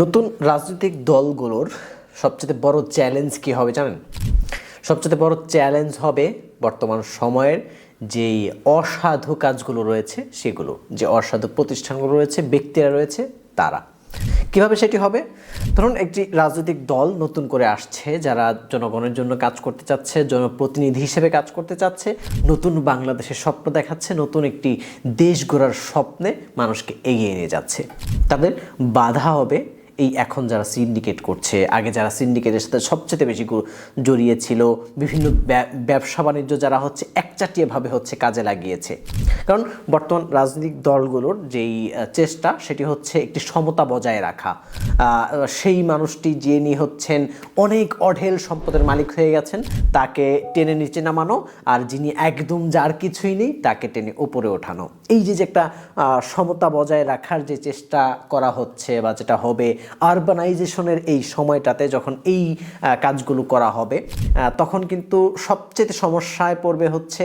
নতুন রাজনৈতিক দলগুলোর সবচেয়ে বড় চ্যালেঞ্জ কি হবে জানেন? সবচেয়ে বড় চ্যালেঞ্জ হবে বর্তমান সময়ের যেই অসাধু কাজগুলো রয়েছে সেগুলো, যে অসাধু প্রতিষ্ঠানগুলো রয়েছে, ব্যক্তিরা রয়েছে, তারা। কীভাবে সেটি হবে? ধরুন একটি রাজনৈতিক দল নতুন করে আসছে, যারা জনগণের জন্য কাজ করতে চাচ্ছে, জনপ্রতিনিধি হিসেবে কাজ করতে চাচ্ছে, নতুন বাংলাদেশের স্বপ্ন দেখাচ্ছে, নতুন একটি দেশ গড়ার স্বপ্নে মানুষকে এগিয়ে নিয়ে যাচ্ছে। তাদের বাধা হবে এই এখন যারা সিন্ডিকেট করছে, আগে যারা সিন্ডিকেটের সাথে সবচেয়ে বেশি জড়িয়ে ছিল, বিভিন্ন ব্যা- ব্যবসা বাণিজ্য যারা হচ্ছে একচাটিয়াভাবে হচ্ছে কাজে লাগিয়েছে। কারণ বর্তমান রাজনৈতিক দলগুলোর যেই চেষ্টা, সেটি হচ্ছে একটি সমতা বজায় রাখা। সেই মানুষটি যিনি হচ্ছেন, অনেক অঢেল সম্পদের মালিক হয়ে গেছেন, তাকে টেনে নিচে নামানো, আর যিনি একদম যার কিছুই নেই, তাকে টেনে উপরে ওঠানো। এই যে যে একটা সমতা বজায় রাখার যে চেষ্টা করা হচ্ছে বা যেটা হবে, আরবানাইজেশনের এই সময়টাতে যখন এই কাজগুলো করা হবে তখন কিন্তু সবচেয়ে সমস্যায় পড়বে হচ্ছে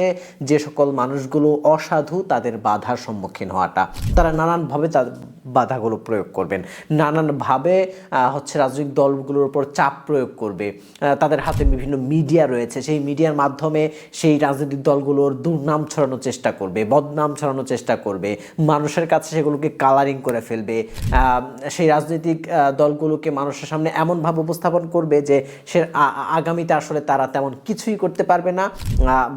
যে সকল মানুষগুলো অসাধু, তাদের বাধার সম্মুখীন হওয়াটা। তারা নানানভাবে তাদের বাধাগুলো প্রয়োগ করবেন। নানানভাবে আহ, হচ্ছে রাজনৈতিক দলগুলোর উপর চাপ প্রয়োগ করবে। তাদের হাতে বিভিন্ন মিডিয়া রয়েছে। সেই মিডিয়ার মাধ্যমে সেই রাজনৈতিক দলগুলোর দুর্নাম ছড়ানোর চেষ্টা করবে বদনাম ছড়ানোর চেষ্টা করবে। মানুষের কাছে সেগুলোকে কালারিং করে ফেলবে। সেই রাজনৈতিক দলগুলোকে মানুষের সামনে এমনভাবে উপস্থাপন করবে যে সে আগামীতে আসলে তারা তেমন কিছুই করতে পারবে না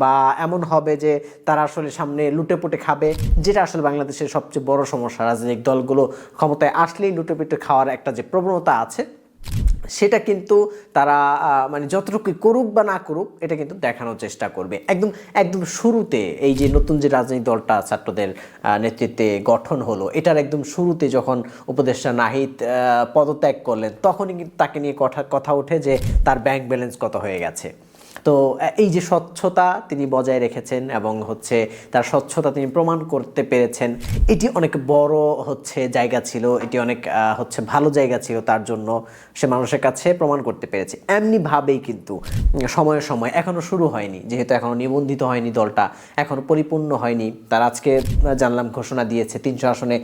বা এমন হবে যে তারা আসলে সামনে লুটে পুটে খাবে যেটা আসলে বাংলাদেশের সবচেয়ে বড় সমস্যা। রাজনৈতিক দলগুলো ক্ষমতায় আসলেই লুটে পুটে খাওয়ার একটা যে প্রবণতা আছে, সেটা কিন্তু তারা মানে যতটুকুই করুক বা না করুক, এটা কিন্তু দেখানোর চেষ্টা করবে। একদম একদম শুরুতে এই যে নতুন যে রাজনৈতিক দলটা, ছাত্রদের নেতৃত্বে গঠন হলো, এটার একদম শুরুতে যখন উপদেষ্টা নাহিদ পদত্যাগ করলেন, তখনই কিন্তু তাকে নিয়ে কথা কথা ওঠে যে তার ব্যাংক ব্যালেন্স কত হয়ে গেছে। তো এই যে স্বচ্ছতা তিনি বজায় রেখেছেন এবং হচ্ছে তার স্বচ্ছতা তিনি প্রমাণ করতে পেরেছেন, এটি অনেক বড় হচ্ছে জায়গা ছিল, এটি অনেক হচ্ছে ভালো জায়গা ছিল তার জন্য সে মানুষের কাছে প্রমাণ করতে পেরেছে। এমনিভাবেই কিন্তু সময়ে সময় এখনও শুরু হয়নি, যেহেতু এখনও নিবন্ধিত হয়নি দলটা এখনও পরিপূর্ণ হয়নি। তার আজকে জানলাম ঘোষণা দিয়েছে তিনশো আসনে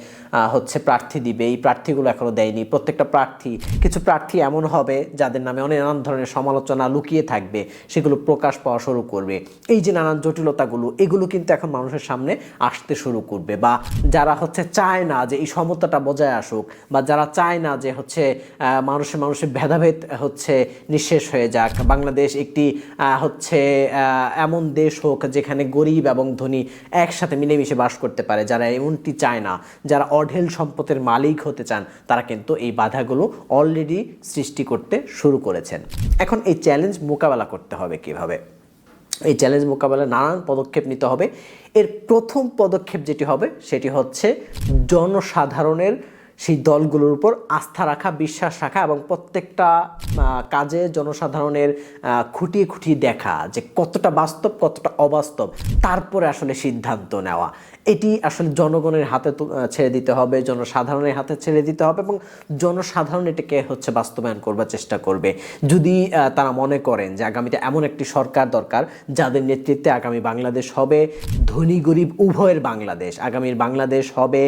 হচ্ছে প্রার্থী দিবে, এই প্রার্থীগুলো এখনও দেয়নি। প্রত্যেকটা প্রার্থী, কিছু প্রার্থী এমন হবে যাদের নামে অনেক নানান ধরনের সমালোচনা লুকিয়ে থাকবে, সেগুলো প্রকাশ পাওয়া শুরু করবে। এই যে নানান জটিলতাগুলো, এগুলো কিন্তু এখন মানুষের সামনে আসতে শুরু করবে বা যারা হচ্ছে চায় না যে এই সমতাটা বজায় আসুক বা যারা চায় না যে হচ্ছে মানুষের মানুষের ভেদাভেদ হচ্ছে, নিঃশেষ হয়ে যাক। বাংলাদেশ একটি হচ্ছে এমন দেশ হোক যেখানে গরিব এবং ধনী একসাথে মিলেমিশে বাস করতে পারে, যারা এমনটি চায় না। যারা অঢেল সম্পদের মালিক হতে চান, তারা কিন্তু এই বাধাগুলো অলরেডি সৃষ্টি করতে শুরু করেছেন। এখন এই চ্যালেঞ্জ মোকাবেলা করতে হবে। কীভাবে? এই চ্যালেঞ্জ মোকাবেলায় নানান পদক্ষেপ নিতে হবে। এর প্রথম পদক্ষেপ যেটি হবে, সেটি হচ্ছে জনসাধারণের সেই দলগুলোর উপর আস্থা রাখা, বিশ্বাস রাখা এবং প্রত্যেকটা কাজে জনসাধারণের খুঁটিয়ে খুঁটিয়ে দেখা যে কতটা বাস্তব, কতটা অবাস্তব, তারপরে আসলে সিদ্ধান্ত নেওয়া। এটি আসলে জনগণের হাতে ছেড়ে দিতে হবে, জনসাধারণের হাতে ছেড়ে দিতে হবে এবং জনসাধারণ এটাকে হচ্ছে বাস্তবায়ন করবার চেষ্টা করবে। যদি তারা মনে করেন যে আগামীতে এমন একটি সরকার দরকার যাদের নেতৃত্বে আগামী বাংলাদেশ হবে ধনী গরিব উভয়ের বাংলাদেশ, আগামীর বাংলাদেশ হবে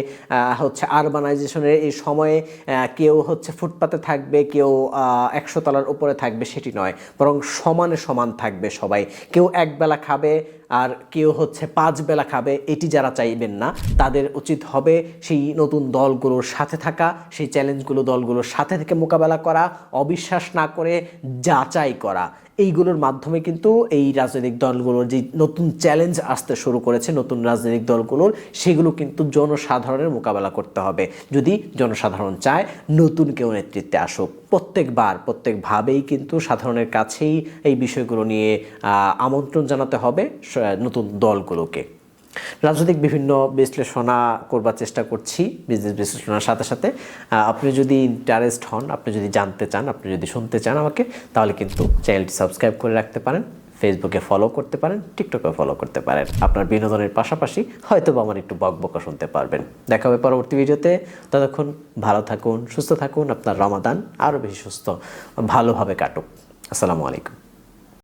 হচ্ছে আরবানাইজেশনের এই সময়ে কেউ হচ্ছে ফুটপাতে থাকবে, কেউ একশো তলার উপরে থাকবে, সেটি নয়। বরং সমানে সমান থাকবে সবাই। কেউ এক বেলা খাবে আর কেউ হচ্ছে পাঁচ বেলা খাবে, এটি যারা চাইবেন না, তাদের উচিত হবে সেই নতুন দলগুলোর সাথে থাকা, সেই চ্যালেঞ্জগুলো দলগুলোর সাথে থেকে মোকাবেলা করা, অবিশ্বাস না করে যাচাই করা। এইগুলোর মাধ্যমে কিন্তু এই রাজনৈতিক দলগুলোর যে নতুন চ্যালেঞ্জ আসতে শুরু করেছে, নতুন রাজনৈতিক দলগুলোর, সেগুলো কিন্তু জনসাধারণের মোকাবেলা করতে হবে। যদি জনসাধারণ চায় নতুন কেউ নেতৃত্বে আসুক। প্রত্যেকবার, প্রত্যেকভাবেই কিন্তু সাধারণের কাছেই এই বিষয়গুলো নিয়ে আমন্ত্রণ জানাতে হবে নতুন দলগুলোকে। রাজনৈতিক বিভিন্ন বিশ্লেষণা করবার চেষ্টা করছি বিজনেস বিশ্লেষণার সাথে সাথে। আপনি যদি ইন্টারেস্ট হন, আপনি যদি জানতে চান, আপনি যদি শুনতে চান আমাকে, তাহলে কিন্তু চ্যানেলটি সাবস্ক্রাইব করে রাখতে পারেন। ফেসবুকে ফলো করতে পারেন টিকটকে ফলো করতে পারেন। আপনার বিনোদনের পাশাপাশি হয়তো আমার একটু বকবকা শুনতে পারবেন। দেখা হবে পরবর্তী ভিডিওতে। ততক্ষণ ভালো থাকুন, সুস্থ থাকুন। আপনার রমাদান আরও বেশি সুস্থ, ভালোভাবে কাটুক। আসসালামু আলাইকুম।